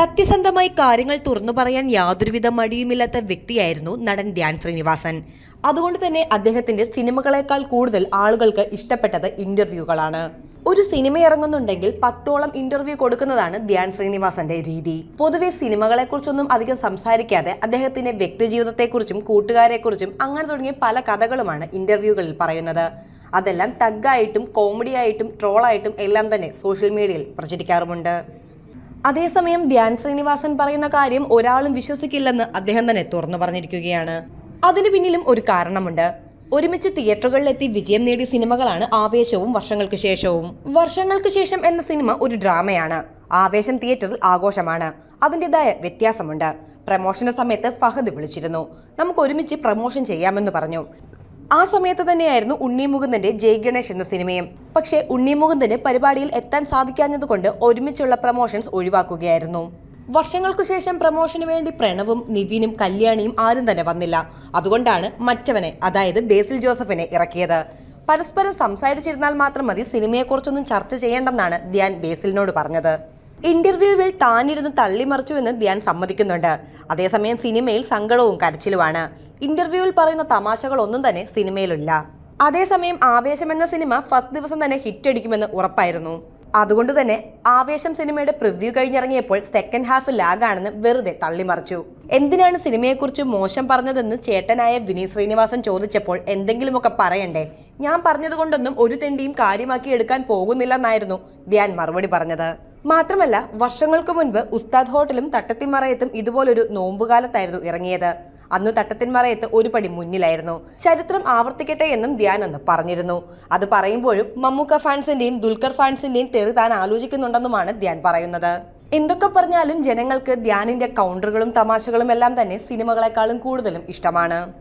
സത്യസന്ധമായി കാര്യങ്ങൾ തുറന്നു പറയാൻ യാതൊരുവിധ മടിയുമില്ലാത്ത വ്യക്തിയായിരുന്നു നടൻ ധ്യാൻ ശ്രീനിവാസൻ. അതുകൊണ്ട് തന്നെ അദ്ദേഹത്തിന്റെ സിനിമകളെക്കാൾ കൂടുതൽ ആളുകൾക്ക് ഇഷ്ടപ്പെട്ടത് ഇന്റർവ്യൂകളാണ്. ഒരു സിനിമ ഇറങ്ങുന്നുണ്ടെങ്കിൽ പത്തോളം ഇന്റർവ്യൂ കൊടുക്കുന്നതാണ് ധ്യാൻ ശ്രീനിവാസന്റെ രീതി. പൊതുവെ സിനിമകളെക്കുറിച്ചൊന്നും അധികം സംസാരിക്കാതെ അദ്ദേഹത്തിന്റെ വ്യക്തിജീവിതത്തെക്കുറിച്ചും കൂട്ടുകാരെക്കുറിച്ചും അങ്ങനെ തുടങ്ങിയ പല കഥകളുമാണ് ഇന്റർവ്യൂകളിൽ പറയുന്നത്. അതെല്ലാം തഗ്ഗായിട്ടും കോമഡിയായിട്ടും ട്രോളായിട്ടും എല്ലാം തന്നെ സോഷ്യൽ മീഡിയയിൽ പ്രചരിക്കാറുമുണ്ട്. അതേസമയം ധ്യാൻ ശ്രീനിവാസൻ പറയുന്ന കാര്യം ഒരാളും വിശ്വസിക്കില്ലെന്ന് അദ്ദേഹം തന്നെ തുറന്നു പറഞ്ഞിരിക്കുകയാണ്. അതിനു പിന്നിലും ഒരു കാരണമുണ്ട്. ഒരുമിച്ച് തിയേറ്ററുകളിലെത്തി വിജയം നേടിയ സിനിമകളാണ് ആവേശവും വർഷങ്ങൾക്ക് ശേഷവും. വർഷങ്ങൾക്ക് ശേഷം എന്ന സിനിമ ഒരു ഡ്രാമയാണ്. ആവേശം തിയേറ്ററിൽ ആഘോഷമാണ്. അതിന്റെതായ വ്യത്യാസമുണ്ട്. പ്രമോഷന് സമയത്ത് ഫഹദ് വിളിച്ചിരുന്നു. നമുക്ക് ഒരുമിച്ച് പ്രമോഷൻ ചെയ്യാമെന്ന് പറഞ്ഞു. ആ സമയത്ത് തന്നെയായിരുന്നു ഉണ്ണി മുകുന്ദന്റെ ജയ് ഗണേഷ് എന്ന സിനിമയും. പക്ഷേ ഉണ്ണി മുകുന്ദന് പരിപാടിയിൽ എത്താൻ സാധിക്കാഞ്ഞതുകൊണ്ട് ഒരുമിച്ചുള്ള പ്രമോഷൻസ് ഒഴിവാക്കുകയായിരുന്നു. വർഷങ്ങൾക്കു ശേഷം പ്രമോഷന് വേണ്ടി പ്രണവും നിവിനും കല്യാണിയും ആരും തന്നെ വന്നില്ല. അതുകൊണ്ടാണ് മറ്റവനെ അതായത് ബേസിൽ ജോസഫിനെ ഇറക്കിയത്. പരസ്പരം സംസാരിച്ചിരുന്നാൽ മാത്രം മതി സിനിമയെക്കുറിച്ചൊന്നും ചർച്ച ചെയ്യേണ്ടെന്നാണ് ധ്യാൻ ബേസിലിനോട് പറഞ്ഞത്. ഇന്റർവ്യൂവിൽ താനിരുന്ന് തള്ളിമറിച്ചു എന്ന് ധ്യാൻ സമ്മതിക്കുന്നുണ്ട്. അതേസമയം സിനിമയിൽ സങ്കടവും കരച്ചിലുമാണ്. ഇന്റർവ്യൂവിൽ പറയുന്ന തമാശകളൊന്നും തന്നെ സിനിമയിലില്ല. അതേസമയം ആവേശം എന്ന സിനിമ ഫസ്റ്റ് ദിവസം തന്നെ ഹിറ്റ് അടിക്കുമെന്ന് ഉറപ്പായിരുന്നു. അതുകൊണ്ട് തന്നെ ആവേശം സിനിമയുടെ പ്രിവ്യൂ കഴിഞ്ഞിറങ്ങിയപ്പോൾ സെക്കൻഡ് ഹാഫ് ലാഗാണെന്ന് വെറുതെ തള്ളിമറിച്ചു. എന്തിനാണ് സിനിമയെക്കുറിച്ച് മോശം പറഞ്ഞതെന്ന് ചേട്ടനായ വിനീത് ശ്രീനിവാസൻ ചോദിച്ചപ്പോൾ എന്തെങ്കിലുമൊക്കെ പറയണ്ടേ? ഞാൻ പറഞ്ഞതുകൊണ്ടൊന്നും ഒരു തെണ്ടിയും കാര്യമാക്കി എടുക്കാൻ പോകുന്നില്ലെന്നായിരുന്നു ധ്യാൻ മറുപടി പറഞ്ഞത്. മാത്രമല്ല വർഷങ്ങൾക്ക് മുൻപ് ഉസ്താദ് ഹോട്ടലും തട്ടത്തിമറയത്തും ഇതുപോലൊരു നോമ്പുകാലത്തായിരുന്നു ഇറങ്ങിയത്. അന്ന് തട്ടത്തിന്മറയത്ത് ഒരു പടി മുന്നിലായിരുന്നു. ചരിത്രം ആവർത്തിക്കട്ടെ എന്നും ധ്യാൻ അന്ന് പറഞ്ഞിരുന്നു. അത് പറയുമ്പോഴും മമ്മൂക്ക ഫാൻസിന്റെയും ദുൽഖർ ഫാൻസിന്റെയും തെറി താൻ ആലോചിക്കുന്നുണ്ടെന്നുമാണ് ധ്യാൻ പറയുന്നത്. എന്തൊക്കെ പറഞ്ഞാലും ജനങ്ങൾക്ക് ധ്യാനിന്റെ കൗണ്ടറുകളും തമാശകളും എല്ലാം തന്നെ സിനിമകളെക്കാളും കൂടുതലും ഇഷ്ടമാണ്.